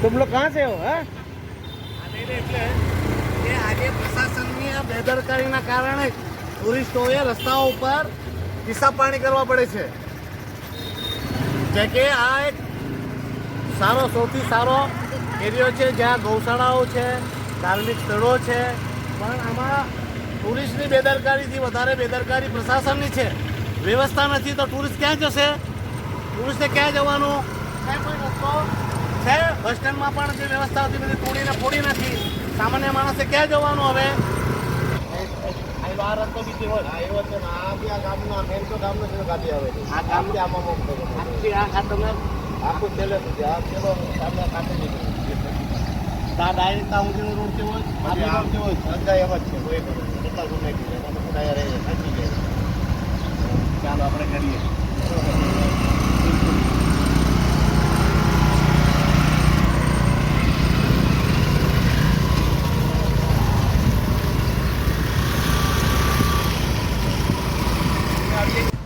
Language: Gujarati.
तुम लोग कहाँ से हो हाँ એટલે કે આજે પ્રશાસનની આ બેદરકારીના કારણે ટુરિસ્ટોએ રસ્તાઓ ઉપર કિસ્સા પાણી કરવા પડે છે જે કે આ એક સારો સૌથી સારો એરિયો છે જ્યાં ગૌશાળાઓ છે ધાર્મિક સ્થળો છે પણ આમાં ટુરિસ્ટની બેદરકારીથી વધારે બેદરકારી પ્રશાસનની છે વ્યવસ્થા નથી તો ટુરિસ્ટ ક્યાં જશે ટુરિસ્ટે ક્યાં જવાનું કાંઈ કોઈ રસ્તો છે બસ સ્ટેન્ડમાં પણ જે વ્યવસ્થા હતી બધી તોડીને ફોડી નથી સામાન્ય માણસે ક્યાં જવાનું હવે આ કેવો બીજી હોય આવ્યો Have a good day.